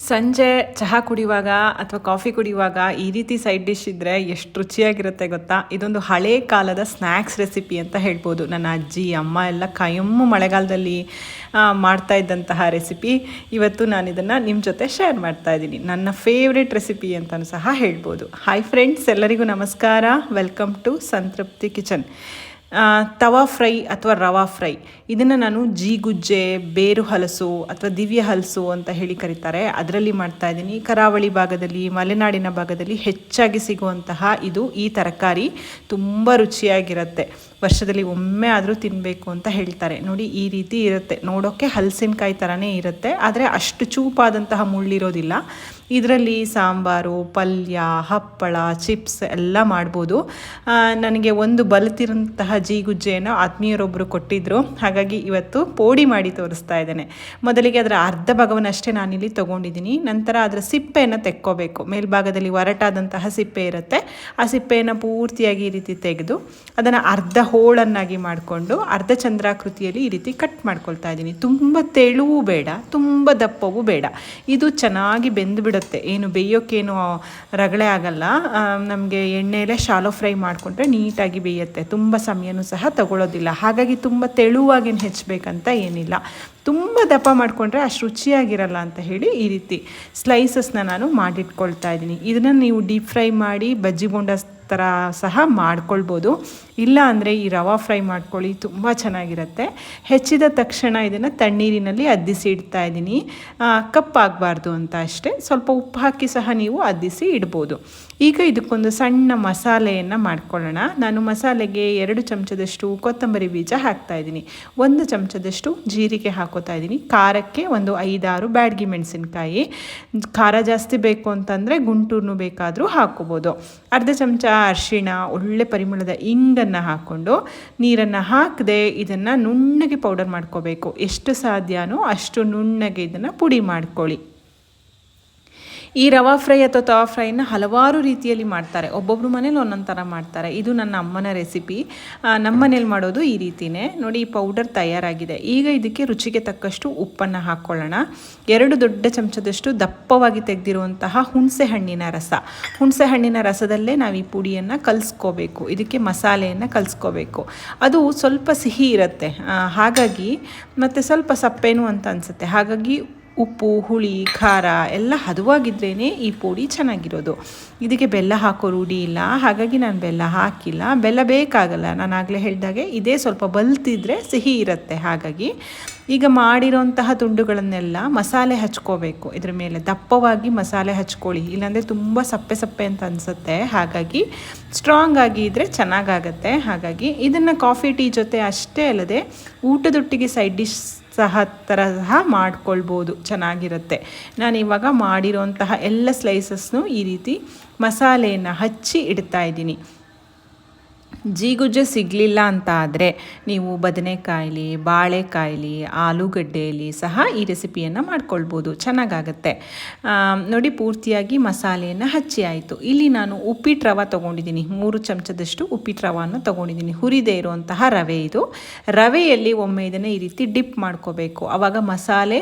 ಸಂಜೆ ಚಹಾ ಕುಡಿಯುವಾಗ ಅಥವಾ ಕಾಫಿ ಕುಡಿಯುವಾಗ ಈ ರೀತಿ ಸೈಡ್ ಡಿಶ್ ಇದ್ದರೆ ಎಷ್ಟು ರುಚಿಯಾಗಿರುತ್ತೆ ಗೊತ್ತಾ? ಇದೊಂದು ಹಳೆ ಕಾಲದ ಸ್ನ್ಯಾಕ್ಸ್ ರೆಸಿಪಿ ಅಂತ ಹೇಳ್ಬೋದು. ನನ್ನ ಅಜ್ಜಿ, ಅಮ್ಮ ಎಲ್ಲ ಕೈಯಮ್ಮು ಮಳೆಗಾಲದಲ್ಲಿ ಮಾಡ್ತಾ ಇದ್ದಂತಹ ರೆಸಿಪಿ. ಇವತ್ತು ನಾನು ಇದನ್ನು ನಿಮ್ಮ ಜೊತೆ ಶೇರ್ ಮಾಡ್ತಾ ಇದ್ದೀನಿ. ನನ್ನ ಫೇವ್ರೆಟ್ ರೆಸಿಪಿ ಅಂತಲೂ ಸಹ ಹೇಳ್ಬೋದು. ಹಾಯ್ ಫ್ರೆಂಡ್ಸ್ ಎಲ್ಲರಿಗೂ ನಮಸ್ಕಾರ. Welcome to Santrupti kitchen tawa fry ಅಥವಾ ರವಾ ಫ್ರೈ. ಇದನ್ನು ನಾನು ಜೀಗುಜ್ಜೆ, ಬೇರು ಹಲಸು ಅಥವಾ ದಿವ್ಯ ಹಲಸು ಅಂತ ಹೇಳಿ ಕರೀತಾರೆ. ಅದರಲ್ಲಿ ಮಾಡ್ತಾ ಇದ್ದೀನಿ. ಕರಾವಳಿ ಭಾಗದಲ್ಲಿ, ಮಲೆನಾಡಿನ ಭಾಗದಲ್ಲಿ ಹೆಚ್ಚಾಗಿ ಸಿಗುವಂತಹ ಇದು ಈ ತರಕಾರಿ. ತುಂಬ ರುಚಿಯಾಗಿರುತ್ತೆ. ವರ್ಷದಲ್ಲಿ ಒಮ್ಮೆ ಆದರೂ ತಿನ್ನಬೇಕು ಅಂತ ಹೇಳ್ತಾರೆ. ನೋಡಿ, ಈ ರೀತಿ ಇರುತ್ತೆ. ನೋಡೋಕ್ಕೆ ಹಲಸಿನಕಾಯಿ ಥರನೇ ಇರುತ್ತೆ. ಆದರೆ ಅಷ್ಟು ಚೂಪಾದಂತಹ ಮುಳ್ಳಿರೋದಿಲ್ಲ. ಇದರಲ್ಲಿ ಸಾಂಬಾರು, ಪಲ್ಯ, ಹಪ್ಪಳ, ಚಿಪ್ಸ್ ಎಲ್ಲ ಮಾಡ್ಬೋದು. ನನಗೆ ಒಂದು ಬಲತಿರಂತಹ ಜೀಗುಜ್ಜೆಯನ್ನು ಆತ್ಮೀಯರೊಬ್ಬರು ಕೊಟ್ಟಿದ್ದರು ಹಾಗಾಗಿ ಇವತ್ತು ಪೋಡಿ ಮಾಡಿ ತೋರಿಸ್ತಾ ಇದ್ದೇನೆ. ಮೊದಲಿಗೆ ಅದರ ಅರ್ಧ ಭಾಗವನ್ನಷ್ಟೇ ನಾನಿಲ್ಲಿ ತೊಗೊಂಡಿದ್ದೀನಿ. ನಂತರ ಅದರ ಸಿಪ್ಪೆಯನ್ನು ತೆಕ್ಕೋಬೇಕು. ಮೇಲ್ಭಾಗದಲ್ಲಿ ಒರಟಾದಂತಹ ಸಿಪ್ಪೆ ಇರುತ್ತೆ. ಆ ಸಿಪ್ಪೆಯನ್ನು ಪೂರ್ತಿಯಾಗಿ ಈ ರೀತಿ ತೆಗೆದು ಅದನ್ನು ಅರ್ಧ ಹೋಳನ್ನಾಗಿ ಮಾಡಿಕೊಂಡು ಅರ್ಧ ಚಂದ್ರಾಕೃತಿಯಲ್ಲಿ ಈ ರೀತಿ ಕಟ್ ಮಾಡ್ಕೊಳ್ತಾ ಇದ್ದೀನಿ. ತುಂಬ ತೆಳುವೂ ಬೇಡ, ತುಂಬ ದಪ್ಪವೂ ಬೇಡ. ಇದು ಚೆನ್ನಾಗಿ ಬೆಂದು ಬಿಡುತ್ತೆ ಏನು ಬೇಯೋಕ್ಕೇನು ರಗಳೆ ಆಗಲ್ಲ. ನಮಗೆ ಎಣ್ಣೆಯಲ್ಲೇ ಶಾಲೋ ಫ್ರೈ ಮಾಡಿಕೊಂಡ್ರೆ ನೀಟಾಗಿ ಬೇಯುತ್ತೆ. ತುಂಬ ಸಮಯನೂ ಸಹ ತಗೊಳ್ಳೋದಿಲ್ಲ. ಹಾಗಾಗಿ ತುಂಬ ತೆಳುವಾಗೇನು ಹೆಚ್ಚಬೇಕಂತ ಏನಿಲ್ಲ. ತುಂಬ ದಪ್ಪ ಮಾಡಿಕೊಂಡ್ರೆ ಅಷ್ಟು ರುಚಿಯಾಗಿರಲ್ಲ ಅಂತ ಹೇಳಿ ಈ ರೀತಿ ಸ್ಲೈಸಸ್ನ ನಾನು ಮಾಡಿಟ್ಕೊಳ್ತಾ ಇದ್ದೀನಿ. ಇದನ್ನು ನೀವು ಡೀಪ್ ಫ್ರೈ ಮಾಡಿ ಬಜ್ಜಿ ಬೋಂಡ ಥರ ಸಹ ಮಾಡ್ಕೊಳ್ಬೋದು. ಇಲ್ಲ ಅಂದರೆ ಈ ರವಾ ಫ್ರೈ ಮಾಡ್ಕೊಳ್ಳಿ, ತುಂಬ ಚೆನ್ನಾಗಿರುತ್ತೆ. ಹೆಚ್ಚಿದ ತಕ್ಷಣ ಇದನ್ನು ತಣ್ಣೀರಿನಲ್ಲಿ ಅದ್ದಿಸಿ ಇಡ್ತಾ ಇದ್ದೀನಿ. ಕಪ್ಪಾಗಬಾರ್ದು ಅಂತ ಅಷ್ಟೇ. ಸ್ವಲ್ಪ ಉಪ್ಪು ಹಾಕಿ ಸಹ ನೀವು ಅದ್ದಿಸಿ ಇಡ್ಬೋದು. ಈಗ ಇದಕ್ಕೊಂದು ಸಣ್ಣ ಮಸಾಲೆಯನ್ನು ಮಾಡ್ಕೊಳ್ಳೋಣ. ನಾನು ಮಸಾಲೆಗೆ ಎರಡು ಚಮಚದಷ್ಟು ಕೊತ್ತಂಬರಿ ಬೀಜ ಹಾಕ್ತಾ ಇದ್ದೀನಿ. ಒಂದು ಚಮಚದಷ್ಟು ಜೀರಿಗೆ ಹಾಕೋತಾ ಇದ್ದೀನಿ. ಖಾರಕ್ಕೆ ಒಂದು ಐದಾರು ಬ್ಯಾಡ್ಗಿ ಮೆಣಸಿನ್ಕಾಯಿ. ಖಾರ ಜಾಸ್ತಿ ಬೇಕು ಅಂತಂದರೆ ಗುಂಟೂರ್ನು ಬೇಕಾದರೂ ಹಾಕೋಬೋದು ಅರ್ಧ ಚಮಚ ಅರಿಶಿಣ, ಒಳ್ಳೆ ಪರಿಮಳದ ಇಂಗನ್ನು ಹಾಕ್ಕೊಂಡು ನೀರನ್ನು ಹಾಕದೆ ಇದನ್ನು ನುಣ್ಣಗೆ ಪೌಡರ್ ಮಾಡ್ಕೋಬೇಕು. ಎಷ್ಟು ಸಾಧ್ಯನೋ ಅಷ್ಟು ನುಣ್ಣಗೆ ಇದನ್ನು ಪುಡಿ ಮಾಡ್ಕೊಳ್ಳಿ. ಈ ರವಾ ಫ್ರೈ ಅಥವಾ ತವಾ ಫ್ರೈನ ಹಲವಾರು ರೀತಿಯಲ್ಲಿ ಮಾಡ್ತಾರೆ. ಒಬ್ಬೊಬ್ಬರು ಮನೇಲಿ ಒಂದೊಂದು ಥರ ಮಾಡ್ತಾರೆ. ಇದು ನನ್ನ ಅಮ್ಮನ ರೆಸಿಪಿ. ನಮ್ಮ ಮನೇಲಿ ಮಾಡೋದು ಈ ರೀತಿನೇ. ನೋಡಿ, ಈ ಪೌಡರ್ ತಯಾರಾಗಿದೆ. ಈಗ ಇದಕ್ಕೆ ರುಚಿಗೆ ತಕ್ಕಷ್ಟು ಉಪ್ಪನ್ನು ಹಾಕ್ಕೊಳ್ಳೋಣ ಎರಡು ದೊಡ್ಡ ಚಮಚದಷ್ಟು ದಪ್ಪವಾಗಿ ತೆಗೆದಿರುವಂತಹ ಹುಣಸೆ ಹಣ್ಣಿನ ರಸ. ಹುಣಸೆ ಹಣ್ಣಿನ ರಸದಲ್ಲೇ ನಾವು ಈ ಪುಡಿಯನ್ನು ಕಲಿಸ್ಕೋಬೇಕು. ಇದಕ್ಕೆ ಮಸಾಲೆಯನ್ನು ಕಲಿಸ್ಕೋಬೇಕು. ಅದು ಸ್ವಲ್ಪ ಸಿಹಿ ಇರುತ್ತೆ. ಹಾಗಾಗಿ ಮತ್ತು ಸ್ವಲ್ಪ ಸಪ್ಪೇನು ಅಂತ ಅನಿಸುತ್ತೆ. ಹಾಗಾಗಿ ಉಪ್ಪು, ಹುಳಿ, ಖಾರ ಎಲ್ಲ ಹದವಾಗಿದ್ರೇ ಈ ಪುಡಿ ಚೆನ್ನಾಗಿರೋದು. ಇದಕ್ಕೆ ಬೆಲ್ಲ ಹಾಕೋ ರೂಢಿ ಇಲ್ಲ. ಹಾಗಾಗಿ ನಾನು ಬೆಲ್ಲ ಹಾಕಿಲ್ಲ. ಬೆಲ್ಲ ಬೇಕಾಗಲ್ಲ. ನಾನು ಆಗಲೇ ಹೇಳಿದಾಗೆ ಇದೇ ಸ್ವಲ್ಪ ಬಲ್ತಿದ್ರೆ ಸಿಹಿ ಇರುತ್ತೆ. ಹಾಗಾಗಿ ಈಗ ಮಾಡಿರೋಂತಹ ತುಂಡುಗಳನ್ನೆಲ್ಲ ಮಸಾಲೆ ಹಚ್ಕೋಬೇಕು. ಇದ್ರ ಮೇಲೆ ದಪ್ಪವಾಗಿ ಮಸಾಲೆ ಹಚ್ಕೊಳ್ಳಿ. ಇಲ್ಲಾಂದರೆ ತುಂಬ ಸಪ್ಪೆ ಸಪ್ಪೆ ಅಂತ ಅನಿಸುತ್ತೆ. ಹಾಗಾಗಿ ಸ್ಟ್ರಾಂಗ್ ಆಗಿ ಇದ್ದರೆ ಚೆನ್ನಾಗಾಗತ್ತೆ. ಹಾಗಾಗಿ ಇದನ್ನು ಕಾಫಿ, ಟೀ ಜೊತೆ ಅಷ್ಟೇ ಅಲ್ಲದೆ ಊಟದೊಟ್ಟಿಗೆ ಸೈಡ್ ಡಿಶ್ ಸಹ ಥರ ಸಹ ಮಾಡ್ಕೊಳ್ಬೋದು, ಚೆನ್ನಾಗಿರುತ್ತೆ. ನಾನು ಇವಾಗ ಮಾಡಿರೋಂತಹ ಎಲ್ಲ ಸ್ಲೈಸಸ್ನು ಈ ರೀತಿ ಮಸಾಲೆಯನ್ನು ಹಚ್ಚಿ ಇಡ್ತಾ ಇದ್ದೀನಿ. ಜೀಗುಜ್ಜೆ ಸಿಗಲಿಲ್ಲ ಅಂತ ಆದರೆ ನೀವು ಬದನೆಕಾಯಿಲಿ, ಬಾಳೆಕಾಯಿಲಿ ಆಲೂಗಡ್ಡೆಯಲ್ಲಿ ಸಹ ಈ ರೆಸಿಪಿಯನ್ನು ಮಾಡ್ಕೊಳ್ಬೋದು. ಚೆನ್ನಾಗಾಗತ್ತೆ. ನೋಡಿ ಪೂರ್ತಿಯಾಗಿ ಮಸಾಲೆಯನ್ನು ಹಚ್ಚಿ ಆಯಿತು. ಇಲ್ಲಿ ನಾನು ಉಪ್ಪಿಟ್ಟು ರವೆ ತೊಗೊಂಡಿದ್ದೀನಿ. ಮೂರು ಚಮಚದಷ್ಟು ಉಪ್ಪಿಟ್ಟು ರವನ್ನು ತೊಗೊಂಡಿದ್ದೀನಿ. ಹುರಿದೇ ಇರುವಂತಹ ರವೆ ಇದು. ರವೆಯಲ್ಲಿ ಒಮ್ಮೆ ಇದನ್ನು ಈ ರೀತಿ ಡಿಪ್ ಮಾಡ್ಕೋಬೇಕು. ಆವಾಗ ಮಸಾಲೆ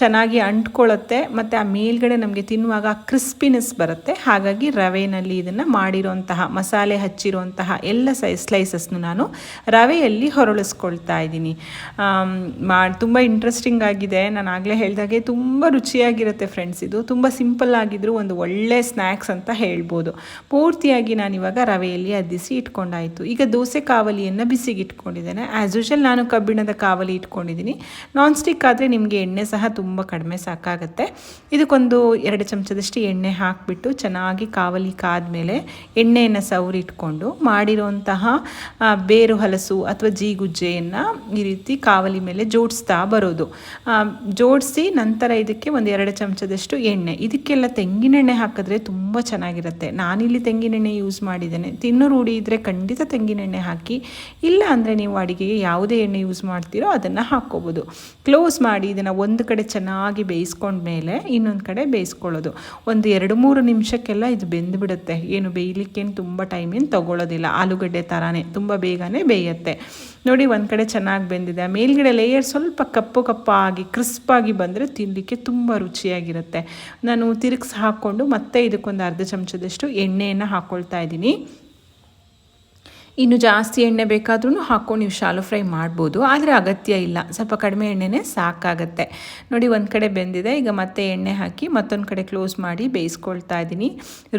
ಚೆನ್ನಾಗಿ ಅಂಟ್ಕೊಳ್ಳುತ್ತೆ ಮತ್ತು ಆ ಮೇಲ್ಗಡೆ ನಮಗೆ ತಿನ್ನುವಾಗ ಕ್ರಿಸ್ಪಿನೆಸ್ ಬರುತ್ತೆ. ಹಾಗಾಗಿ ರವೆನಲ್ಲಿ ಇದನ್ನು ಮಾಡಿರೋಂತಹ ಮಸಾಲೆ ಹಚ್ಚಿರುವಂತಹ ಎಲ್ಲ ಸೈ ಸ್ಲೈಸಸ್ನು ನಾನು ರವೆಯಲ್ಲಿ ಹೊರಳಿಸ್ಕೊಳ್ತಾ ಇದ್ದೀನಿ. ಮಾ, ತುಂಬ ಇಂಟ್ರೆಸ್ಟಿಂಗ್ ಆಗಿದೆ. ನಾನು ಆಗಲೇ ಹೇಳಿದಾಗೆ ತುಂಬ ರುಚಿಯಾಗಿರುತ್ತೆ ಫ್ರೆಂಡ್ಸ್ ಇದು. ತುಂಬ ಸಿಂಪಲ್ ಆಗಿದ್ದರೂ ಒಂದು ಒಳ್ಳೆ ಸ್ನ್ಯಾಕ್ಸ್ ಅಂತ ಹೇಳ್ಬೋದು. ಪೂರ್ತಿಯಾಗಿ ನಾನು ಇವಾಗ ರವೆಯಲ್ಲಿ ಅದ್ದಿಸಿ ಇಟ್ಕೊಂಡಾಯಿತು. ಈಗ ದೋಸೆ ಕಾವಲಿಯನ್ನು ಬಿಸಿಗೆ ಇಟ್ಕೊಂಡಿದ್ದೇನೆ. ಆ್ಯಸ್ ಯೂಶಲ್ ನಾನು ಕಬ್ಬಿಣದ ಕಾವಲಿ ಇಟ್ಕೊಂಡಿದ್ದೀನಿ. ನಾನ್ ಸ್ಟಿಕ್ ಆದರೆ ನಿಮಗೆ ಎಣ್ಣೆ ಸಹ ತುಂಬ ಕಡಿಮೆ ಸಾಕಾಗುತ್ತೆ. ಇದಕ್ಕೊಂದು ಎರಡು ಚಮಚದಷ್ಟು ಎಣ್ಣೆ ಹಾಕಿಬಿಟ್ಟು ಚೆನ್ನಾಗಿ ಕಾವಲಿ ಕಾದ ಮೇಲೆ ಎಣ್ಣೆಯನ್ನು ಸವರಿಟ್ಕೊಂಡು ಮಾಡಿರುವಂತಹ ಆ, ಬೇರು ಹಲಸು ಅಥವಾ ಜೀಗುಜ್ಜೆಯನ್ನು ಈ ರೀತಿ ಕಾವಲಿ ಮೇಲೆ ಜೋಡಿಸ್ತಾ ಬರೋದು. ಜೋಡಿಸಿ ನಂತರ ಇದಕ್ಕೆ ಒಂದು ಎರಡು ಚಮಚದಷ್ಟು ಎಣ್ಣೆ. ಇದಕ್ಕೆಲ್ಲ ತೆಂಗಿನೆಣ್ಣೆ ಹಾಕಿದ್ರೆ ತುಂಬ ಚೆನ್ನಾಗಿರುತ್ತೆ. ನಾನಿಲ್ಲಿ ತೆಂಗಿನೆಣ್ಣೆ ಯೂಸ್ ಮಾಡಿದ್ದೇನೆ. ತಿನ್ನು ರೂಢಿ ಇದ್ದರೆ ಖಂಡಿತ ತೆಂಗಿನೆಣ್ಣೆ ಹಾಕಿ. ಇಲ್ಲ ಅಂದರೆ ನೀವು ಅಡುಗೆಗೆ ಯಾವುದೇ ಎಣ್ಣೆ ಯೂಸ್ ಮಾಡ್ತೀರೋ ಅದನ್ನು ಹಾಕ್ಕೋಬೋದು. ಕ್ಲೋಸ್ ಮಾಡಿ ಇದನ್ನು ಒಂದು ಕಡೆ ಚೆನ್ನಾಗಿ ಬೇಯಿಸ್ಕೊಂಡ್ಮೇಲೆ ಇನ್ನೊಂದು ಕಡೆ ಬೇಯಿಸ್ಕೊಳ್ಳೋದು. ಒಂದು ಎರಡು ಮೂರು ನಿಮಿಷಕ್ಕೆಲ್ಲ ಇದು ಬೆಂದು ಬಿಡುತ್ತೆ ಏನು ಬೇಯಲಿಕ್ಕೇನು ತುಂಬ ಟೈಮ್ ಏನು ತೊಗೊಳ್ಳೋದಿಲ್ಲ ಆಲೂಗಡ್ಡೆ ಥರನೇ ತುಂಬ ಬೇಗನೆ ಬೇಯುತ್ತೆ. ನೋಡಿ ಒಂದು ಕಡೆ ಚೆನ್ನಾಗಿ ಬೆಂದಿದೆ. ಮೇಲ್ಗಡೆ ಲೇಯರ್ ಸ್ವಲ್ಪ ಕಪ್ಪು ಕಪ್ಪಾಗಿ ಕ್ರಿಸ್ಪಾಗಿ ಬಂದರೆ ತಿನ್ನಲಿಕ್ಕೆ ತುಂಬ ರುಚಿಯಾಗಿರುತ್ತೆ. ನಾನು ತಿರುಗಿಸಿ ಹಾಕ್ಕೊಂಡು ಮತ್ತೆ ಇದಕ್ಕೊಂದು ಅರ್ಧ ಚಮಚದಷ್ಟು ಎಣ್ಣೆಯನ್ನು ಹಾಕ್ಕೊಳ್ತಾ ಇದ್ದೀನಿ. ಇನ್ನು ಜಾಸ್ತಿ ಎಣ್ಣೆ ಬೇಕಾದ್ರೂ ಹಾಕ್ಕೊಂಡು ನೀವು ಶಾಲು ಫ್ರೈ ಮಾಡ್ಬೋದು. ಆದರೆ ಅಗತ್ಯ ಇಲ್ಲ. ಸ್ವಲ್ಪ ಕಡಿಮೆ ಎಣ್ಣೆನೇ ಸಾಕಾಗತ್ತೆ. ನೋಡಿ, ಒಂದು ಕಡೆ ಬೆಂದಿದೆ. ಈಗ ಮತ್ತೆ ಎಣ್ಣೆ ಹಾಕಿ ಮತ್ತೊಂದು ಕಡೆ ಕ್ಲೋಸ್ ಮಾಡಿ ಬೇಯಿಸ್ಕೊಳ್ತಾ ಇದ್ದೀನಿ.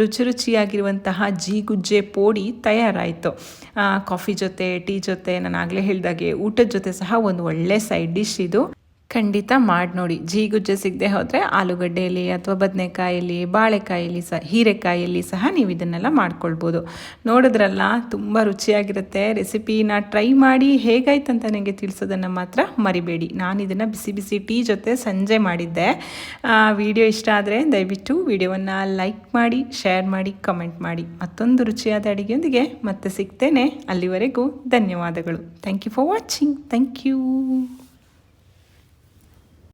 ರುಚಿ ರುಚಿಯಾಗಿರುವಂತಹ ಜೀಗುಜ್ಜೆ ಪೋಡಿ ತಯಾರಾಯಿತು. ಕಾಫಿ ಜೊತೆ ಟೀ ಜೊತೆ, ನಾನು ಆಗಲೇ ಹೇಳಿದಾಗೆ ಊಟದ ಜೊತೆ ಸಹ ಒಂದು ಒಳ್ಳೆ ಸೈಡ್ ಡಿಶ್ ಇದು. ಖಂಡಿತ ಮಾಡಿ ನೋಡಿ. ಜೀಗುಜ್ಜೆ ಸಿಗದೆ ಹೋದರೆ ಆಲೂಗಡ್ಡೆಯಲ್ಲಿ ಅಥವಾ ಬದನೆಕಾಯಲ್ಲಿ, ಬಾಳೆಕಾಯಲ್ಲಿ ಸಹ, ಹೀರೆಕಾಯಲ್ಲಿ ಸಹ ನೀವು ಇದನ್ನೆಲ್ಲ ಮಾಡ್ಕೊಳ್ಬೋದು. ನೋಡಿದ್ರಲ್ಲ, ತುಂಬ ರುಚಿಯಾಗಿರುತ್ತೆ. ರೆಸಿಪಿನ ಟ್ರೈ ಮಾಡಿ ಹೇಗಾಯ್ತಂತ ನನಗೆ ತಿಳಿಸೋದನ್ನು ಮಾತ್ರ ಮರಿಬೇಡಿ. ನಾನು ಇದನ್ನು ಬಿಸಿ ಬಿಸಿ ಟೀ ಜೊತೆ ಸಂಜೆ ಮಾಡಿದ್ದೆ. ವಿಡಿಯೋ ಇಷ್ಟ ಆದರೆ ದಯವಿಟ್ಟು ವಿಡಿಯೋವನ್ನು ಲೈಕ್ ಮಾಡಿ, ಶೇರ್ ಮಾಡಿ, ಕಮೆಂಟ್ ಮಾಡಿ. ಮತ್ತೊಂದು ರುಚಿಯಾದ ಅಡುಗೆಯೊಂದಿಗೆ ಮತ್ತೆ ಸಿಗ್ತೇನೆ. ಅಲ್ಲಿವರೆಗೂ ಧನ್ಯವಾದಗಳು. Thank you for watching. Thank you.